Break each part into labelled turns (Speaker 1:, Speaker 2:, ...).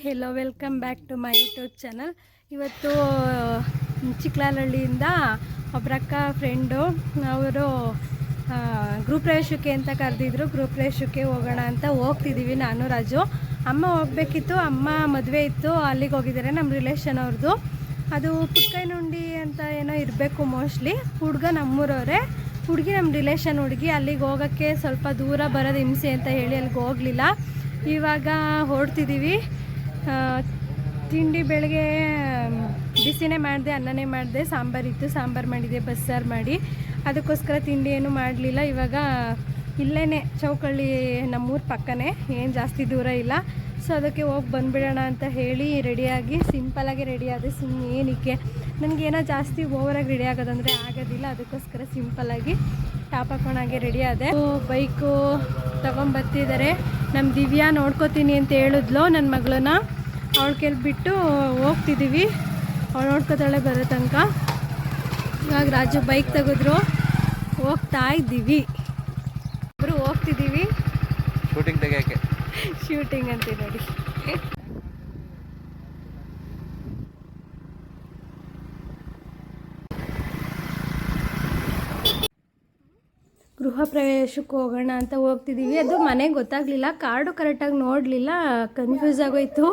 Speaker 1: Hello welcome back to my YouTube channel ಇವತ್ತು ಚಿಕ್ಕಲಾಲಹಳ್ಳಿಯಿಂದ ಒಬ್ಬರಕ್ಕ friend ಅವರು ಗ್ರೂಪ್ ಪ್ರವೇಶಕ್ಕೆ ಅಂತ ಕರೆದಿದ್ರು. ಗ್ರೂಪ್ ಪ್ರವೇಶಕ್ಕೆ ಹೋಗೋಣ ಅಂತ ಹೋಗ್ತಿದ್ದೀವಿ ನಾನು, ರಾಜು. ಅಮ್ಮ ಹೋಗ್ಬೇಕಿತ್ತು, ಅಮ್ಮ ಮದುವೆ ಇತ್ತು, ಅಲ್ಲಿಗೆ ಹೋಗಿದ್ದಾರೆ ನಮ್ಮ ರಿಲೇಷನ್ ಅವ್ರದ್ದು ಅದು ಪುಟ್ಕೈನುಂಡಿ ಅಂತ ಏನೋ ಇರಬೇಕು ಮೋಸ್ಟ್ಲಿ ಹುಡುಗ ನಮ್ಮೂರವರೇ. ಹುಡುಗಿ ನಮ್ಮ ರಿಲೇಷನ್ ಹುಡುಗಿ. ಅಲ್ಲಿಗೆ ಹೋಗೋಕ್ಕೆ ಸ್ವಲ್ಪ ದೂರ ಬರೋದು ಹಿಂಸೆ ಅಂತ ಹೇಳಿ ಅಲ್ಲಿಗೆ ಹೋಗಲಿಲ್ಲ. ಇವಾಗ ಹೊರಡ್ತಿದ್ದೀವಿ ತಿಂಡಿ ಬೆಳಗ್ಗೆ ಬಿಸಿನೇ ಮಾಡಿದೆ, ಅನ್ನನೇ ಮಾಡಿದೆ ಸಾಂಬಾರಿತ್ತು ಸಾಂಬಾರು ಮಾಡಿದೆ, ಬಸ್ಸಾರು ಮಾಡಿ. ಅದಕ್ಕೋಸ್ಕರ ತಿಂಡಿ ಏನು ಮಾಡಲಿಲ್ಲ. ಇವಾಗ ಇಲ್ಲೇ ಚೌಕಳ್ಳಿ ನಮ್ಮೂರ ಪಕ್ಕನೇ, ಏನು ಜಾಸ್ತಿ ದೂರ ಇಲ್ಲ. ಸೊ ಅದಕ್ಕೆ ಹೋಗಿ ಬಂದುಬಿಡೋಣ ಅಂತ ಹೇಳಿ ರೆಡಿಯಾಗಿ ಸಿಂಪಲಾಗಿ ರೆಡಿ ಆದೆ ಸುಮ್ಮನೆ ಏನಕ್ಕೆ. ನನಗೇನೋ ಜಾಸ್ತಿ ಓವರಾಗಿ ರೆಡಿ ಆಗೋದಂದರೆ ಆಗೋದಿಲ್ಲ. ಅದಕ್ಕೋಸ್ಕರ ಸಿಂಪಲಾಗಿ ಟಾಪ್ ಹಾಕೊಂಡಾಗೆ ರೆಡಿ ಆದೆ. ಬೈಕು ತೊಗೊಂಬರ್ತಿದ್ದಾರೆ ನಮ್ಮ ದಿವ್ಯಾ ನೋಡ್ಕೋತೀನಿ ಅಂತ ಹೇಳಿದ್ಲು ನನ್ನ ಮಗಳನ್ನ. ಅವಳು ಕೇಳಿಬಿಟ್ಟು ಹೋಗ್ತಿದ್ದೀವಿ ಅವಳು ನೋಡ್ಕೋತಾಳೆ ಬರೋ ತನಕ. ಇವಾಗ ರಾಜು ಬೈಕ್ ತೆಗೆದ್ರು. ಹೋಗ್ತಾ ಇದ್ದೀವಿ. ಇಬ್ಬರು ಹೋಗ್ತಿದ್ದೀವಿ
Speaker 2: ಶೂಟಿಂಗ್ ತೆಗಿಯೋಕ್ಕೆ.
Speaker 1: ಶೂಟಿಂಗ್ ಅಂತ ನೋಡಿ. ಗೃಹ ಪ್ರವೇಶಕ್ಕೆ ಹೋಗೋಣ ಅಂತ ಹೋಗ್ತಿದ್ದೀವಿ. ಅದು ಮನೆಗೆ ಗೊತ್ತಾಗಲಿಲ್ಲ. ಕಾರ್ಡು ಕರೆಕ್ಟಾಗಿ ನೋಡಲಿಲ್ಲ. ಕನ್ಫ್ಯೂಸ್ ಆಗೋಯ್ತು.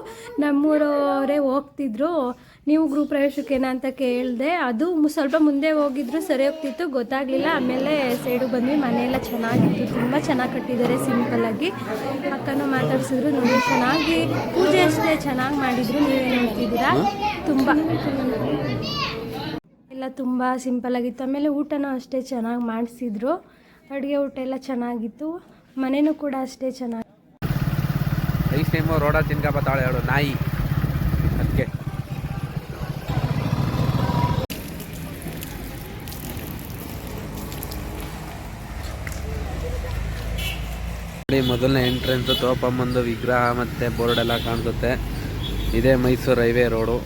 Speaker 1: ನಮ್ಮೂರವರೇ ಹೋಗ್ತಿದ್ರು. ನೀವು ಗೃಹ ಪ್ರವೇಶಕ್ಕೇನ ಅಂತ ಕೇಳಿದೆ, ಅದು ಸ್ವಲ್ಪ ಮುಂದೆ ಹೋಗಿದ್ರು, ಸರಿ ಹೋಗ್ತಿತ್ತು, ಗೊತ್ತಾಗಲಿಲ್ಲ. ಆಮೇಲೆ ಸೈಡು ಬಂದ್ವಿ. ಮನೆಯೆಲ್ಲ ಚೆನ್ನಾಗಿತ್ತು. ತುಂಬ ಚೆನ್ನಾಗಿ ಕಟ್ಟಿದ್ದಾರೆ ಸಿಂಪಲ್ಲಾಗಿ ಅಕ್ಕನೂ ಮಾತಾಡ್ಸಿದ್ರು, ನೋಡಿ, ಚೆನ್ನಾಗಿ ಪೂಜೆ ಅಷ್ಟೇ ಚೆನ್ನಾಗಿ ಮಾಡಿದ್ರು. ನೀವೇ ನೋಡ್ತಿದ್ದೀರಾ ತುಂಬ. ಎಲ್ಲ ತುಂಬ ಸಿಂಪಲ್ ಆಗಿತ್ತು. ಆಮೇಲೆ ಊಟನೂ ಅಷ್ಟೇ ಚೆನ್ನಾಗಿ ಮಾಡಿಸಿದ್ರು. ಅಡುಗೆ ಊಟ ಎಲ್ಲ ಚೆನ್ನಾಗಿತ್ತು. ಮನೆಯೂ ಕೂಡ ಅಷ್ಟೇ ಚೆನ್ನಾಗಿ
Speaker 2: ಐಸ್ ಟೈಮು ರೋಡ ತಿನ್ಕ ಬತ್ತಾಳೆ ಹೇಳು, ನಾಯಿ. ಅದಕ್ಕೆ ಮೊದಲನೇ ಎಂಟ್ರೆನ್ಸ್ ತೋಪಮ್ಮಂದು ವಿಗ್ರಹ ಮತ್ತೆ ಬೋರ್ಡ್ ಎಲ್ಲ ಕಾಣಿಸುತ್ತೆ. ಇದೇ ಮೈಸೂರು ಹೈವೇ ರೋಡು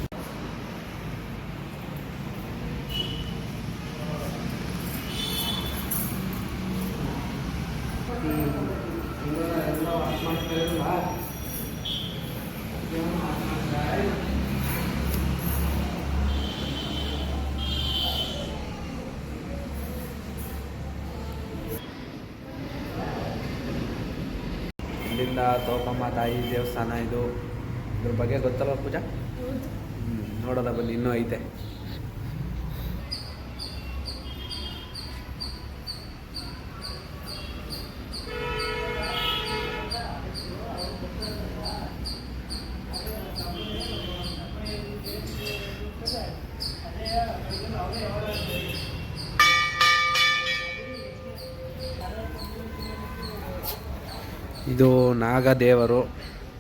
Speaker 2: ಇಲ್ಲಿಂದ ತೋಪಮ್ಮ ತಾಯಿ ದೇವಸ್ಥಾನ ಇದು. ಇದ್ರ ಬಗ್ಗೆ ಗೊತ್ತಲ್ವ ಪೂಜಾ? ಹ್ಞೂ ನೋಡೋದ ಬನ್ನಿ ಇನ್ನೂ ಐತೆ. ಇದು ನಾಗದೇವರು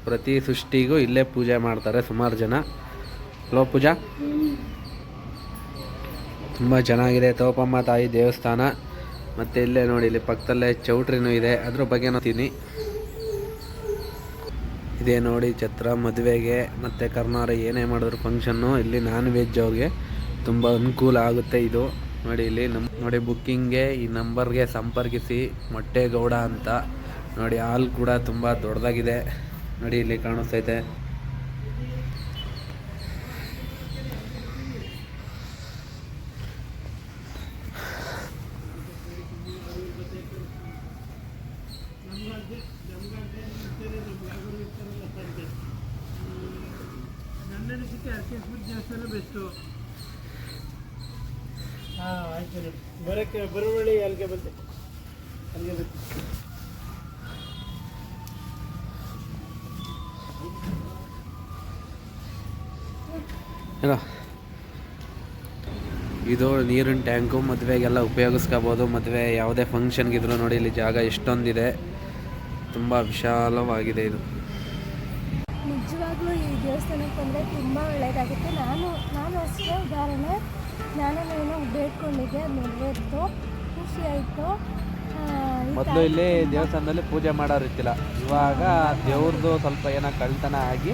Speaker 2: ಪ್ರತಿ ಸೃಷ್ಟಿಗೂ ಇಲ್ಲೇ ಪೂಜೆ ಮಾಡ್ತಾರೆ ಸುಮಾರು ಜನ. ಹಲೋ ಪೂಜಾ? ತುಂಬ ಚೆನ್ನಾಗಿದೆ. ತೋಪಮ್ಮ ತಾಯಿ ದೇವಸ್ಥಾನ. ಮತ್ತು ಇಲ್ಲೇ ನೋಡಿ, ಇಲ್ಲಿ ಪಕ್ಕದಲ್ಲೇ ಚೌಟ್ರಿನೂ ಇದೆ. ಅದ್ರ ಬಗ್ಗೆ ನೋಡ್ತೀನಿ ಇದೇ ನೋಡಿ ಛತ್ರ ಮದುವೆಗೆ, ಮತ್ತು ಕರ್ನಾರ ಏನೇ ಮಾಡಿದ್ರು ಫಂಕ್ಷನ್ನು ಇಲ್ಲಿ ನಾನ್ ವೆಜ್ ಅವ್ರಿಗೆ ತುಂಬ ಅನುಕೂಲ ಆಗುತ್ತೆ ಇದು. ನೋಡಿ ಇಲ್ಲಿ ನಮ್ಮ ನೋಡಿ ಬುಕ್ಕಿಂಗ್ಗೆ ಈ ನಂಬರ್ಗೆ ಸಂಪರ್ಕಿಸಿ ಮೊಟ್ಟೆಗೌಡ ಅಂತ. ನೋಡಿ, ಹಾಲ್ ಕೂಡ ತುಂಬ ದೊಡ್ಡದಾಗಿದೆ. ನೋಡಿ, ಇಲ್ಲಿ
Speaker 3: ಕಾಣಿಸ್ತಾ ಇದೆ. ಬರೋಕ್ಕೆ ಬರುವಳಿ ಅಲ್ಲಿಗೆ ಬಂದೆ. ಅಲ್ಲಿಗೆ ಬಂದೆ
Speaker 2: ಏನೋ? ಇದು ನೀರಿನ ಟ್ಯಾಂಕು ಮದುವೆಗೆಲ್ಲ ಉಪಯೋಗಿಸ್ಕೋಬೋದು. ಮದುವೆ ಯಾವುದೇ ಫಂಕ್ಷನ್ಗಿದ್ರು ನೋಡಿ ಇಲ್ಲಿ ಜಾಗ ಎಷ್ಟೊಂದಿದೆ. ತುಂಬ ವಿಶಾಲವಾಗಿದೆ ಇದು.
Speaker 1: ನಿಜವಾಗ್ಲೂ ಈ ದೇವಸ್ಥಾನಕ್ಕೆ ಬಂದರೆ ತುಂಬ ಒಳ್ಳೆಯದಾಗುತ್ತೆ ನಾನು ನಾನು ಅಷ್ಟೇ ಉದಾಹರಣೆ. ನಾನು ಏನೋ ಬೇಡ್ಕೊಂಡಿದ್ದೆ ಅದು ಇತ್ತು ಖುಷಿ ಆಯಿತು.
Speaker 2: ಮೊದಲು ಇಲ್ಲಿ ದೇವಸ್ಥಾನದಲ್ಲಿ ಪೂಜೆ ಮಾಡೋರು ಇತ್ತಿಲ್ಲ ಇವಾಗ ದೇವ್ರದ್ದು ಸ್ವಲ್ಪ ಏನೋ ಕಳ್ತನ ಆಗಿ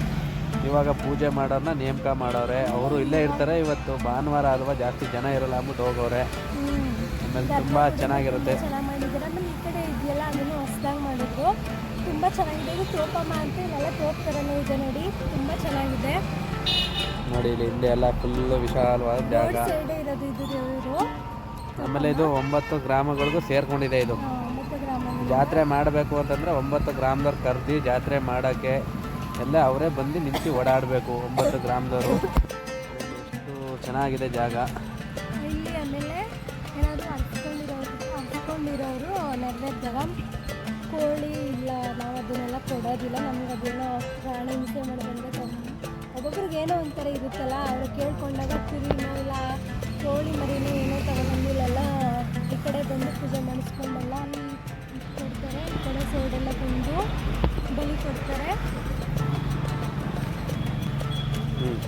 Speaker 2: ಇವಾಗ ಪೂಜೆ ಮಾಡೋರನ್ನ ನೇಮಕ ಮಾಡೋರೆ. ಅವರು ಇಲ್ಲೇ ಇರ್ತಾರೆ ಇವತ್ತು ಭಾನುವಾರ ಅಲ್ವಾ ಜಾಸ್ತಿ ಜನ ಇರಲ್ಲ ಅಂದ್ಬಿಟ್ಟು ಹೋಗೋರೆ. ಆಮೇಲೆ ತುಂಬ ಚೆನ್ನಾಗಿರುತ್ತೆ.
Speaker 1: ಚೆನ್ನಾಗಿ ಮಾಡಿದ್ದಾರೆ? ಆಮೇಲೆ ಈ ಕಡೆ ಇದೆಯಲ್ಲ ಅದನ್ನು ಹೊಸ್ದಾಗಿ ಮಾಡಿದ್ರು. ತುಂಬ ಚೆನ್ನಾಗಿದೆ. ಇದು ತೋಪಮ್ಮ ಅಂತ ಇಲ್ಲೆಲ್ಲ ತೋಪ್ ಥರನೇ ಇದೆ ನೋಡಿ. ತುಂಬ ಚೆನ್ನಾಗಿದೆ.
Speaker 2: ನೋಡಿ ಇಲ್ಲಿ ಹಿಂದೆ ಎಲ್ಲ ಫುಲ್ಲು ವಿಶಾಲವಾದ ಜಾಗ.
Speaker 1: ರೋಡ್ ಸೈಡೇ ಇರೋದು ಇದು ದೇವರು.
Speaker 2: ಆಮೇಲೆ ಇದು ಒಂಬತ್ತು ಗ್ರಾಮಗಳಿಗೂ ಸೇರ್ಕೊಂಡಿದೆ ಇದು.
Speaker 1: ಗ್ರಾಮ
Speaker 2: ಜಾತ್ರೆ ಮಾಡಬೇಕು ಅಂತಂದ್ರೆ ಒಂಬತ್ತು ಗ್ರಾಮದವ್ರು ಕರೆದು ಜಾತ್ರೆ ಮಾಡೋಕ್ಕೆ. ಎಲ್ಲ ಅವರೇ ಬಂದು ನಿಂತು ಓಡಾಡಬೇಕು ಒಂಬತ್ತು ಗ್ರಾಮದವರು. ಎಷ್ಟು ಚೆನ್ನಾಗಿದೆ ಜಾಗ.
Speaker 1: ಇಲ್ಲಿ ಆಮೇಲೆ ಏನಾದರೂ ಅರ್ಸ್ಕೊಂಡಿರೋರು ಅರ್ಸ್ಕೊಂಡಿರೋರು ನೆರವೇರಿದಾಗ ಕೋಳಿ ಇಲ್ಲ, ನಾವು ಅದನ್ನೆಲ್ಲ ಕೊಡೋದಿಲ್ಲ. ನಮ್ಗೆ ಅದೇನೋ ಪ್ರಾಣಿ ಹಿಂಸೆ ಮಾಡೋದಂದ್ರೆ ಒಬ್ಬೊಬ್ರಿಗೆ ಏನೋ ಒಂಥರ ಇರುತ್ತಲ್ಲ, ಅವರು ಕೇಳ್ಕೊಂಡಾಗ ಕುರಿನೋ ಇಲ್ಲ, ಕೋಳಿ ಮರಿನೋ ಏನೋ ತಗೊಂಡಿಲ್ಲ ಈ ಕಡೆ ಬಂದು ಪೂಜೆ ಮಾಡಿಸ್ಕೊಂಡೆಲ್ಲ ಕೊಡ್ತಾರೆ. ಈ ಕಡೆ ಸೈಡೆಲ್ಲ ಬಂದು ಬಲಿ ಕೊಡ್ತಾರೆ.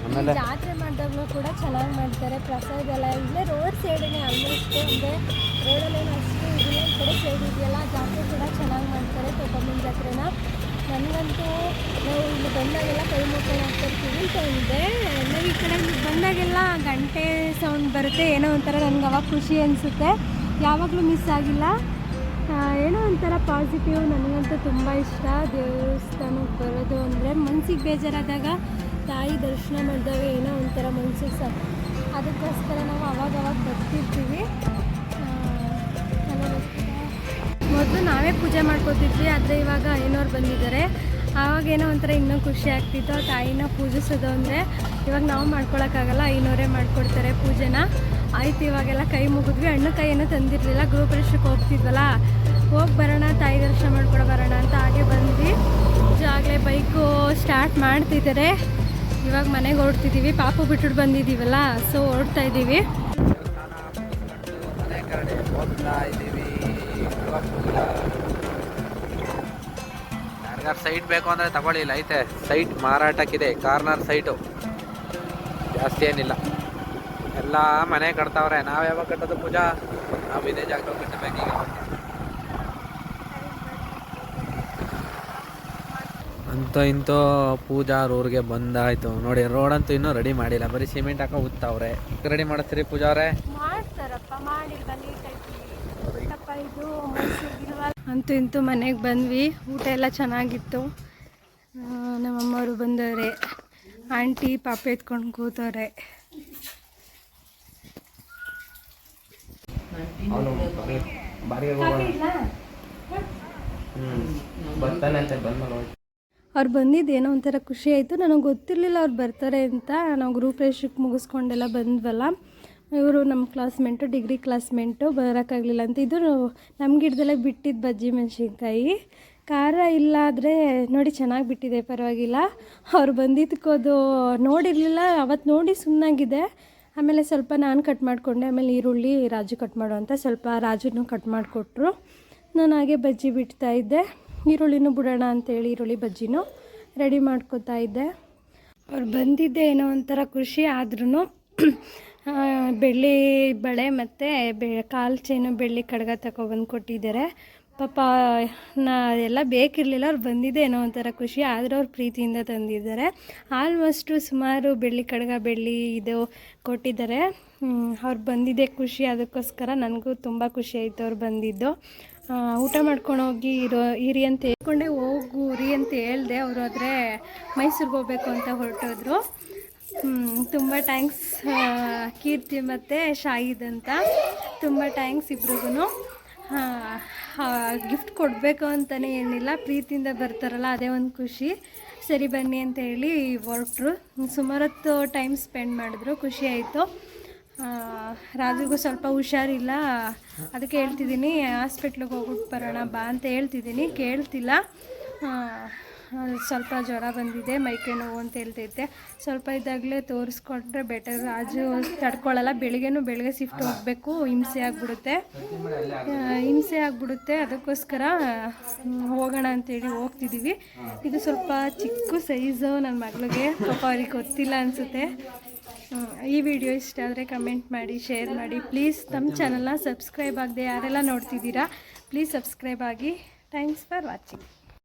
Speaker 2: ಆಮೇಲೆ
Speaker 1: ಜಾತ್ರೆ ಮಾಡಿದಾಗಲೂ ಕೂಡ ಚೆನ್ನಾಗಿ ಮಾಡ್ತಾರೆ. ಪ್ರಸಾದ ಎಲ್ಲ ಇಲ್ಲೇ ರೋಡ್ ಸೈಡೇ ಆಲ್ಮೋಸ್ಟ್ ಇದೆ ರೋಡಲ್ಲೇನು ಅಷ್ಟು ಇದಿಲ್ಲ ಕಡೆ ಸೈಡ್ ಇದೆಯಲ್ಲ ಜಾತ್ರೆ ಕೂಡ ಚೆನ್ನಾಗಿ ಮಾಡ್ತಾರೆ ತೊಗೊಂಬಿನ ಜಾತ್ರೆನ. ನನಗಂತೂ ನಾವು ಇಲ್ಲಿ ಬಂದಾಗೆಲ್ಲ ಕೈ ಮುಕ್ಕೊಂಡು ಹಾಕ್ತಿರ್ತೀವಿ ಅಂತ ಇದೆ ನಾವು ಈ ಕಡೆ ಬಂದಾಗೆಲ್ಲ ಗಂಟೆ ಸೌಂಡ್ ಬರುತ್ತೆ, ಏನೋ ಒಂಥರ ನನಗೆ ಅವಾಗ ಖುಷಿ ಅನಿಸುತ್ತೆ. ಯಾವಾಗಲೂ ಮಿಸ್ ಆಗಿಲ್ಲ. ಏನೋ ಒಂಥರ ಪಾಸಿಟಿವ್ ನನಗಂತೂ ತುಂಬ ಇಷ್ಟ. ದೇವಸ್ಥಾನಕ್ಕೆ ಬರೋದು ಅಂದರೆ ಮನ್ಸಿಗೆ ಬೇಜಾರಾದಾಗ ತಾಯಿ ದರ್ಶನ ಮಾಡಿದಾಗ ಏನೋ ಒಂಥರ ಮನ್ಸಿಗೆ ಸರ್ ಅದಕ್ಕೋಸ್ಕರ ನಾವು ಅವಾಗ ಅವಾಗ ಬರ್ತಿರ್ತೀವಿ ಮೊದಲು ನಾವೇ ಪೂಜೆ ಮಾಡ್ಕೋತಿದ್ವಿ, ಆದರೆ ಇವಾಗ ಏನೋರು ಬಂದಿದ್ದಾರೆ. ಆವಾಗೇನೋ ಒಂಥರ ಇನ್ನೂ ಖುಷಿ ಆಗ್ತಿತ್ತು, ಆ ತಾಯಿನ ಪೂಜಿಸೋದು ಅಂದರೆ ಇವಾಗ ನಾವು ಮಾಡ್ಕೊಳಕ್ಕಾಗಲ್ಲ ಐನೋರೇ ಮಾಡ್ಕೊಡ್ತಾರೆ ಪೂಜೆನ. ಆಯ್ತು, ಇವಾಗೆಲ್ಲ ಕೈ ಮುಗಿದ್ವಿ. ಹಣ್ಣು ಕೈ ಏನೂ ತಂದಿರಲಿಲ್ಲ, ಗೃಹಪ್ರವೇಶಕ್ಕೆ ಹೋಗ್ತಿದ್ವಲ್ಲ. ಹೋಗಿ ಬರೋಣ, ತಾಯಿ ದರ್ಶನ ಮಾಡ್ಕೊಡೋ ಬರೋಣ ಅಂತ ಹಾಗೆ ಬಂದ್ವಿ. ಈಗಾಗಲೇ ಬೈಕು ಸ್ಟಾರ್ಟ್ ಮಾಡ್ತಿದ್ದಾರೆ. ಇವಾಗ ಮನೆಗೆ ಹೊರಡ್ತಿದ್ದೀವಿ ಪಾಪು ಬಿಟ್ಟು ಬಂದಿದ್ದೀವಲ್ಲ ಸೊ ಹೊರಡ್ತಾ ಇದ್ದೀವಿ
Speaker 2: ಸೈಟ್ ಬೇಕು ಅಂದರೆ ತಗೊಳ್ಳಿ, ಇಲ್ಲ ಐತೆ. ಸೈಟ್ ಮಾರಾಟಕ್ಕಿದೆ, ಕಾರ್ನರ್ ಸೈಟು. ಜಾಸ್ತಿ ಏನಿಲ್ಲ. ಎಲ್ಲ ಮನೆ ಕಟ್ತಾವ್ರೆ. ನಾವು ಯಾವಾಗ ಕಟ್ಟೋದು ಪೂಜಾ? ನಾವು ಇದೇ ಜಾಗ ಕಟ್ಟಬೇಕೀಗ ಅಂತ ಇಂಥ ಪೂಜಾ ಊರಿಗೆ ಬಂದಾಯ್ತು. ನೋಡಿ ರೋಡ್ ಅಂತೂ ಇನ್ನೂ ರೆಡಿ ಮಾಡಿಲ್ಲ. ಬರೀ ಸಿಮೆಂಟ್ ಹಾಕೋ ಉತ್ತವ್ರೆ. ರೆಡಿ ಮಾಡಿಸ್ತೀರಿ ಪೂಜಾ ಅವರೇ
Speaker 1: ಮಾಡ್ತಾರಪ್ಪ ಮಾಡಿಲ್ವಾ ಇದು ಅಂತೂ ಇಂತೂ ಮನೆಗೆ ಬಂದ್ವಿ. ಊಟ ಎಲ್ಲ ಚೆನ್ನಾಗಿತ್ತು. ನಮ್ಮಮ್ಮವರು ಬಂದವ್ರೆ. ಆಂಟಿ ಪಾಪ ಎತ್ಕೊಂಡು ಕೂತವ್ರೆ.
Speaker 2: ಬಾರಿಗೆ ಬರ್ತಾನೆ ಅಂತ ಬಂದ್ಮೇಲೆ
Speaker 1: ಅವ್ರು ಬಂದಿದ್ದು ಏನೋ ಒಂಥರ ಖುಷಿ ಆಯಿತು. ನನಗೆ ಗೊತ್ತಿರಲಿಲ್ಲ ಅವ್ರು ಬರ್ತಾರೆ ಅಂತ. ನಾವು ಗ್ರೂಪ್ ರೇಷಕ್ಕೆ ಮುಗಿಸ್ಕೊಂಡೆಲ್ಲ ಬಂದ್ವಲ್ಲ. ಇವರು ನಮ್ಮ ಕ್ಲಾಸ್ಮೆಂಟು ಡಿಗ್ರಿ ಕ್ಲಾಸ್ಮೆಂಟು ಬರೋಕ್ಕಾಗಲಿಲ್ಲ ಅಂತ. ಇದು ನಮ್ಮ ಗಿಡದಲ್ಲೇ ಬಿಟ್ಟಿದ್ದು ಬಜ್ಜಿ ಮೆಣಸಿನ್ಕಾಯಿ. ಖಾರ ಇಲ್ಲ ಆದರೆ ನೋಡಿ ಚೆನ್ನಾಗಿ ಬಿಟ್ಟಿದೆ, ಪರವಾಗಿಲ್ಲ. ಅವ್ರು ಬಂದಿದ್ದಕ್ಕೋದು ನೋಡಿರಲಿಲ್ಲ ಅವತ್ತು ನೋಡಿ ಸುಮ್ಮನಾಗಿದೆ ಆಮೇಲೆ ಸ್ವಲ್ಪ ನಾನು ಕಟ್ ಮಾಡಿಕೊಂಡೆ, ಆಮೇಲೆ ಈರುಳ್ಳಿ ರಾಜು ಕಟ್ ಮಾಡು ಅಂತ ಸ್ವಲ್ಪ ರಾಜುನು ಕಟ್ ಮಾಡಿಕೊಟ್ರು. ನಾನು ಹಾಗೆ ಬಜ್ಜಿ ಬಿಡ್ತಾ ಇದ್ದೆ. ಈರುಳ್ಳಿನೂ ಬಿಡೋಣ ಅಂತೇಳಿ ಈರುಳ್ಳಿ ಬಜ್ಜಿನೂ ರೆಡಿ ಮಾಡ್ಕೊತಾ ಇದ್ದೆ. ಅವ್ರು ಬಂದಿದ್ದೆ ಏನೋ ಒಂಥರ ಖುಷಿ ಆದ್ರೂ ಬೆಳ್ಳಿ ಬಳೆ ಮತ್ತು ಬೆ, ಕಾಲು ಚೈನು ಬೆಳ್ಳಿ ಕಡ್ಗ ತಗೊಬಂದು ಕೊಟ್ಟಿದ್ದಾರೆ. ಪಾಪ ನಾ, ಎಲ್ಲ ಬೇಕಿರಲಿಲ್ಲ, ಅವ್ರು ಬಂದಿದ್ದೆ ಏನೋ ಒಂಥರ ಖುಷಿ ಆದರೂ ಅವ್ರು ಪ್ರೀತಿಯಿಂದ ತಂದಿದ್ದಾರೆ. ಆಲ್ಮೋಸ್ಟು ಸುಮಾರು ಬೆಳ್ಳಿ ಕಡ್ಗ ಬೆಳ್ಳಿ ಇದು ಕೊಟ್ಟಿದ್ದಾರೆ. ಅವ್ರು ಬಂದಿದ್ದೆ ಖುಷಿ, ಅದಕ್ಕೋಸ್ಕರ ನನಗೂ ತುಂಬ ಖುಷಿ ಆಯಿತು ಅವ್ರು ಬಂದಿದ್ದು. ಊಟ ಮಾಡ್ಕೊಂಡು ಹೋಗಿ ಇರೋ, ಇರಿ ಅಂತ ಹೇಳ್ಕೊಂಡೆ. ಹೋಗು ರೀ ಅಂತ ಹೇಳ್ದೆ. ಅವರು ಆದರೆ ಮೈಸೂರಿಗೆ ಹೋಗ್ಬೇಕು ಅಂತ ಹೊರಟೋದ್ರು. ತುಂಬ ಟ್ಯಾಂಕ್ಸ್ ಕೀರ್ತಿ ಮತ್ತು ಶಾಹಿದ್ ಅಂತ. ತುಂಬ ಟ್ಯಾಂಕ್ಸ್ ಇಬ್ರಿಗೂ ಗಿಫ್ಟ್ ಕೊಡಬೇಕು ಅಂತಲೇ ಏನಿಲ್ಲ. ಪ್ರೀತಿಯಿಂದ ಬರ್ತಾರಲ್ಲ, ಅದೇ ಒಂದು ಖುಷಿ. ಸರಿ ಬನ್ನಿ ಅಂತ ಹೇಳಿ ಹೊರಟ್ರು ಸುಮಾರತ್ತು ಟೈಮ್ ಸ್ಪೆಂಡ್ ಮಾಡಿದ್ರು. ಖುಷಿ ಆಯಿತು. ರಾಜುಗೂ ಸ್ವಲ್ಪ ಹುಷಾರಿಲ್ಲ. ಅದಕ್ಕೆ ಹೇಳ್ತಿದ್ದೀನಿ, ಹಾಸ್ಪಿಟ್ಲಿಗೆ ಹೋಗ್ಬಿಟ್ಟು ಬರೋಣ ಬಾ ಅಂತ ಹೇಳ್ತಿದ್ದೀನಿ. ಕೇಳ್ತಿಲ್ಲ. ಸ್ವಲ್ಪ ಜ್ವರ ಬಂದಿದೆ, ಮೈಕೈ ನೋವು ಅಂತ ಹೇಳ್ತೈತೆ ಸ್ವಲ್ಪ ಇದ್ದಾಗಲೇ ತೋರಿಸ್ಕೊಂಡ್ರೆ ಬೆಟರ್ ರಾಜು ತಡ್ಕೊಳ್ಳಲ್ಲ ಬೆಳಿಗ್ಗೆನೂ ಬೆಳಗ್ಗೆ ಶಿಫ್ಟ್ ಹೋಗಬೇಕು, ಹಿಂಸೆ ಆಗಿಬಿಡುತ್ತೆ. ಹಿಂಸೆ ಆಗಿಬಿಡುತ್ತೆ, ಅದಕ್ಕೋಸ್ಕರ ಹೋಗೋಣ ಅಂತೇಳಿ ಹೋಗ್ತಿದ್ದೀವಿ ಇದು ಸ್ವಲ್ಪ ಚಿಕ್ಕ ಸೈಜು ನನ್ನ ಮಗಳಿಗೆ, ಪಾಪ ಅವ್ರಿಗೆ ಗೊತ್ತಿಲ್ಲ ಅನಿಸುತ್ತೆ. ಈ ವಿಡಿಯೋ ಇಷ್ಟ ಆದರೆ ಕಮೆಂಟ್ ಮಾಡಿ ಶೇರ್ ಮಾಡಿ. ಪ್ಲೀಸ್ ನಮ್ಮ ಚಾನಲ್ನ ಸಬ್ಸ್ಕ್ರೈಬ್ ಆಗದೆ ಯಾರೆಲ್ಲ ನೋಡ್ತಿದ್ದೀರಾ ಪ್ಲೀಸ್ ಸಬ್ಸ್ಕ್ರೈಬ್ ಆಗಿ. Thanks for watching